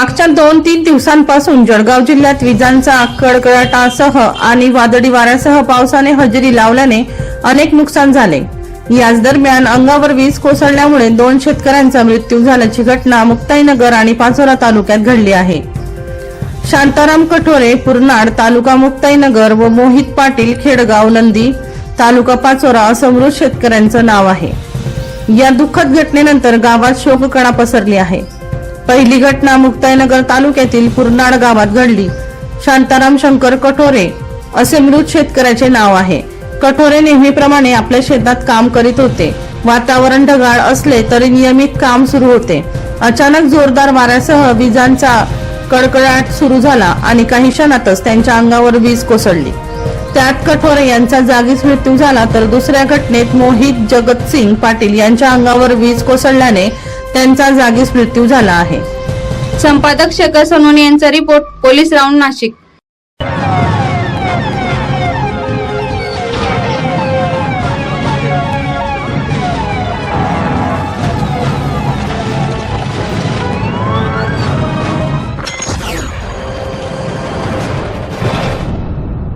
मागच्या दोन तीन दिवसांपासून जळगाव जिल्ह्यात विजांचा कडकडाटासह आणि वादळी वाऱ्यासह पावसाने हजेरी लावल्याने अनेक नुकसान झाले. याच दरम्यान अंगावर वीज कोसळल्यामुळे दोन शेतकऱ्यांचा मृत्यू झाल्याची घटना मुक्ताईनगर आणि पाचोरा तालुक्यात घडली आहे. शांताराम कठोरे पुरनाड तालुका मुक्ताईनगर व मोहित पाटील खेडगाव नंदी तालुका पाचोरा असं मृत शेतकऱ्यांचं नाव आहे. या दुःखद घटनेनंतर गावात शोककळा पसरली आहे. पहिली घटना मुक्ताईनगर तालुक्यातील पुरनाड गावात घडली. शांताराम शंकर कठोरे असे मृत शेतकऱ्याचे नाव आहे. कठोरे नेहमीप्रमाणे आपल्या शेतात काम करीत होते. वातावरण ढगाळ असले तरी नियमित काम सुरू होते. अचानक जोरदार वाऱ्यासह विजांचा कडकडाट सुरू झाला आणि काही क्षणातच त्यांच्या अंगावर वीज कोसळली. त्यात कठोरे यांचा जागीच मृत्यू झाला तर दुसऱ्या घटनेत मोहित जगतसिंग पाटील यांच्या अंगावर वीज कोसळल्याने त्यांचा जागीच मृत्यू झाला आहे. संपादक शेखर सोनोने यांचा रिपोर्ट पोलीस राऊंड नाशिक.